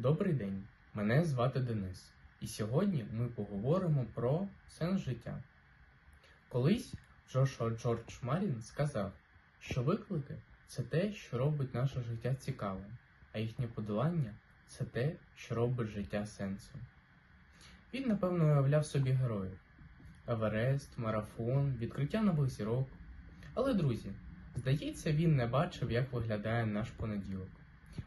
Добрий день, мене звати Денис, і сьогодні ми поговоримо про сенс життя. Колись Джошуа Джордж Марін сказав, що виклики це те, що робить наше життя цікавим, а їхнє подолання це те, що робить життя сенсом. Він, напевно, уявляв собі героїв: Еверест, марафон, відкриття нових зірок. Але, друзі, здається, він не бачив, як виглядає наш понеділок.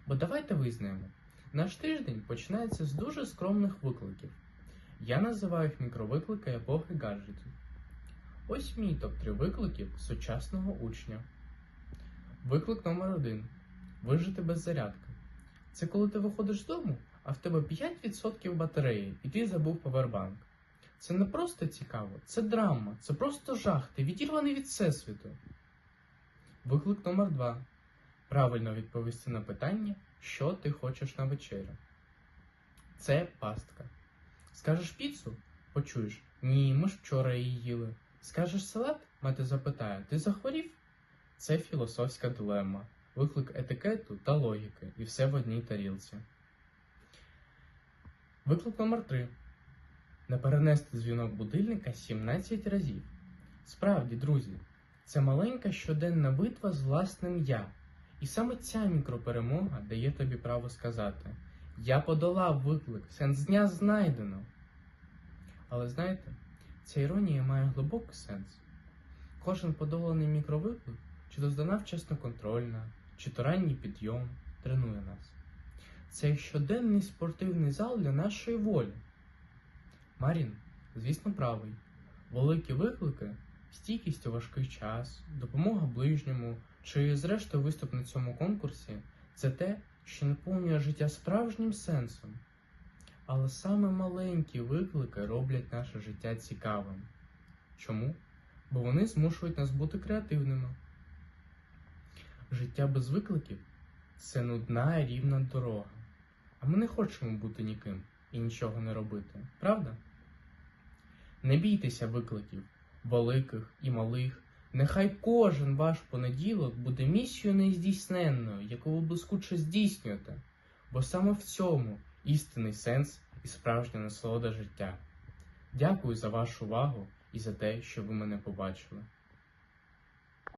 Бо давайте визнаємо, наш тиждень починається з дуже скромних викликів. Я називаю їх мікровиклики епохи гаджетів. Ось мій топ-3 викликів сучасного учня. Виклик номер 1 Вижити без зарядки. Це коли ти виходиш з дому, а в тебе 5% батареї, і ти забув павербанк. Це не просто цікаво, це драма, це просто жах, ти відірваний від всесвіту. Виклик номер 2 Правильно відповісти на питання, що ти хочеш на вечерю. Це пастка. Скажеш піцу? Почуєш. Ні, ми ж вчора її їли. Скажеш салат? Мати запитає, ти захворів? Це філософська дилема, виклик етикету та логіки, і все в одній тарілці. Виклик номер 3 Не перенести дзвінок будильника 17 разів. Справді, друзі, це маленька щоденна битва з власним я. І саме ця мікроперемога дає тобі право сказати: Я подолав виклик, сенс дня знайдено. Але знаєте, ця іронія має глибокий сенс. Кожен подоланий мікровиклик, чи то здана вчасно контрольна, чи то ранній підйом, тренує нас. Це щоденний спортивний зал для нашої волі. Марін, звісно, правий. Великі виклики, стійкість у важкий час, допомога ближньому чи, зрештою, виступ на цьому конкурсі це те, що наповнює життя справжнім сенсом. Але саме маленькі виклики роблять наше життя цікавим. Чому? Бо вони змушують нас бути креативними. Життя без викликів це нудна рівна дорога. А ми не хочемо бути ніким і нічого не робити, правда? Не бійтеся викликів, великих і малих. Нехай кожен ваш понеділок буде місією нездійсненною, яку ви блискуче здійснюєте, бо саме в цьому істинний сенс і справжня насолода життя. Дякую за вашу увагу і за те, що ви мене побачили.